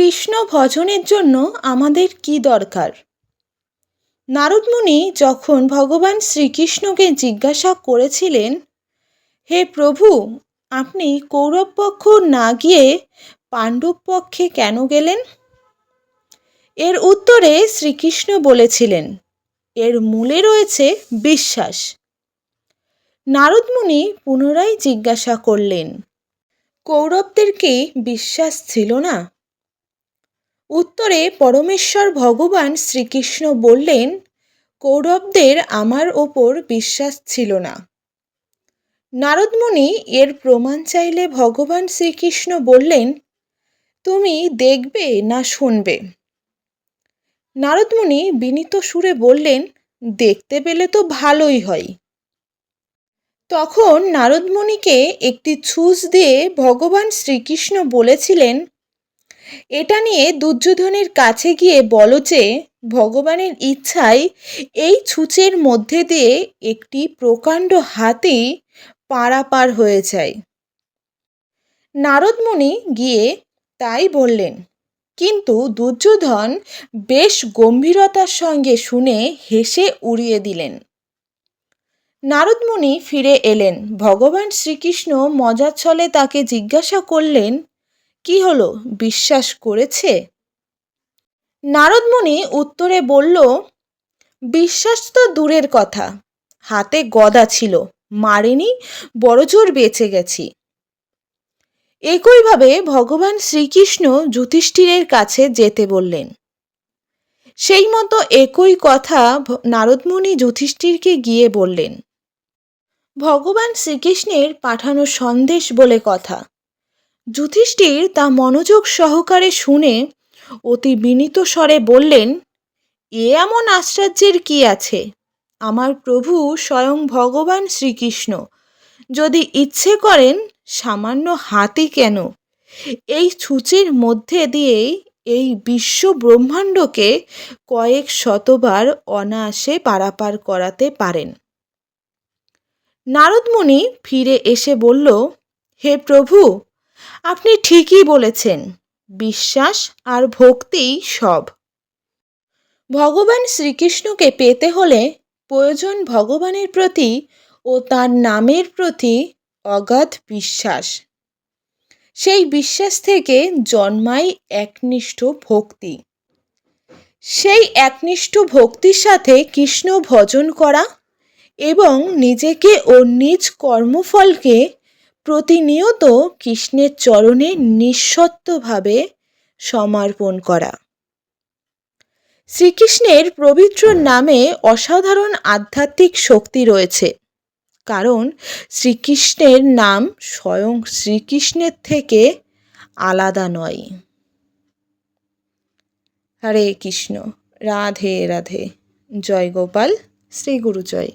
কৃষ্ণ ভজনের জন্য আমাদের কি দরকার? নারদমুনি যখন ভগবান শ্রীকৃষ্ণকে জিজ্ঞাসা করেছিলেন, হে প্রভু, আপনি কৌরব পক্ষ না গিয়ে পাণ্ডব পক্ষে কেন গেলেন? এর উত্তরে শ্রীকৃষ্ণ বলেছিলেন, এর মূলে রয়েছে বিশ্বাস। নারদমুনি পুনরায় জিজ্ঞাসা করলেন, কৌরবদের কি বিশ্বাস ছিল না? উত্তরে পরমেশ্বর ভগবান শ্রীকৃষ্ণ বললেন, কৌরবদের আমার ওপর বিশ্বাস ছিল না। নারদমণি এর প্রমাণ চাইলে ভগবান শ্রীকৃষ্ণ বললেন, তুমি দেখবে না শুনবে নারদমণি বিনীত সুরে বললেন, দেখতে পেলে তো ভালোই হয় তখন নারদমণিকে একটি ছুঁচ দিয়ে ভগবান শ্রীকৃষ্ণ বলেছিলেন এটা নিয়ে দুর্যোধনের কাছে গিয়ে বলো যে, ভগবানের ইচ্ছায় এই ছুঁচের মধ্যে দিয়ে একটি প্রকাণ্ড হাতি পারাপার হয়ে যায়। নারদমুনি গিয়ে তাই বললেন, কিন্তু দুর্যোধন বেশ গম্ভীরতার সঙ্গে শুনে হেসে উড়িয়ে দিলেন। নারদমুনি ফিরে এলেন। ভগবান শ্রীকৃষ্ণ মজার ছলে তাকে জিজ্ঞাসা করলেন কি হলো? বিশ্বাস করেছে? নারদমুনি উত্তরে বলল, বিশ্বাস তো দূরের কথা। হাতে গদা ছিল। মারেনি বড়জোর বেঁচে গেছি। একইভাবে ভগবান শ্রীকৃষ্ণ যুধিষ্ঠিরের কাছে যেতে বললেন। সেই মতো একই কথা নারদমুনি যুধিষ্ঠিরকে গিয়ে বললেন। ভগবান শ্রীকৃষ্ণের পাঠানো সন্দেশ বলে কথা। যুধিষ্ঠির তা মনোযোগ সহকারে শুনে অতি বিনীত স্বরে বললেন, এ এমন আশ্চর্যের কি আছে? আমার প্রভু স্বয়ং ভগবান শ্রীকৃষ্ণ। যদি ইচ্ছে করেন, সামান্য হাতি কেন? এই ছুচির মধ্যে দিয়েই এই বিশ্ব ব্রহ্মাণ্ডকে কয়েক শতবার অনায়াসে পারাপার করাতে পারেন। নারদমণি ফিরে এসে বলল, হে প্রভু আপনি ঠিকই বলেছেন, বিশ্বাস আর ভক্তিই সব। ভগবান শ্রীকৃষ্ণকে পেতে হলে প্রয়োজন ভগবানের প্রতি ও তার নামের প্রতি অগাধ বিশ্বাস। সেই বিশ্বাস থেকে জন্মায় একনিষ্ঠ ভক্তি। সেই একনিষ্ঠ ভক্তির সাথে কৃষ্ণ ভজন করা এবং নিজেকে ও নিজ কর্মফলকে প্রতিনিয়ত কৃষ্ণের চরণে নিঃস্বত্বভাবে সমর্পণ করা। শ্রীকৃষ্ণের পবিত্র নামে অসাধারণ আধ্যাত্মিক শক্তি রয়েছে, কারণ শ্রীকৃষ্ণের নাম স্বয়ং শ্রীকৃষ্ণের থেকে আলাদা নয়। হরে কৃষ্ণ, রাধে রাধে, জয় গোপাল, শ্রী গুরু জয়